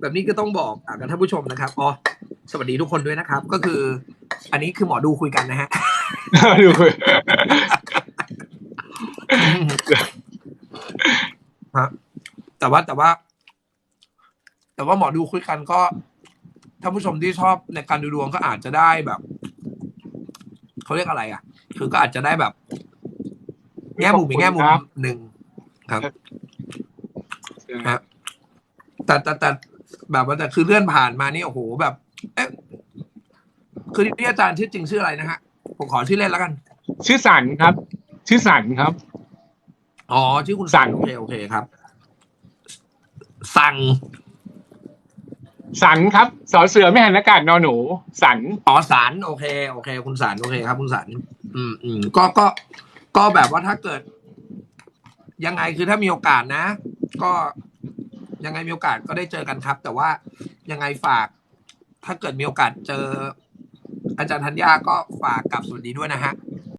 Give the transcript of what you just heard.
แบบนี้ก็ต้องบอกอะกับท่านผู้ชมนะครับอ๋อสวัสดีทุกคนด้วยนะครับ ก็คือ อันนี้คือหมอดูคุยกันนะฮะดูฮะแต่ว่าแต่ว่า แต่ว่าหมอดูคุยกันก็ท่านผู้ชมที่ชอบในการดูดวงก็อาจจะได้แบบเขาเรียกอะไร อะ คือก็อาจจะได้แบบ แง่มุมอีกแง่มุมครับหนึ่งครับฮะ แต่แต่แต่แบบว่าแต่คือเลื่อนผ่านมานี่โอ้โหแบบ เอ๊ะคือที่อาจารย์ชื่อจริงชื่ออะไรนะฮะ ผมขอชื่อเล่นแล้วกัน ชื่อสันครับ ชื่อสันครับ อ๋อชื่อคุณสั่สันงโอเคโอเคครับ สั่งสันครับสอเสือไม่หันอากาศนอหนู สันอ๋อสารโอเคโอเค คุณสารโอเคครับ คุณสารอืมอืมก็ก็ก็แบบว่าถ้าเกิด ยังไงคือถ้ามีโอกาสนะ ก็ ยังไงมีโอกาสก็ได้เจอกันครับ แต่ว่ายังไงฝาก ถ้าเกิดมีโอกาสเจอ อาจารย์ธัญญาก็ฝากกลับสวัสดีด้วยนะฮะ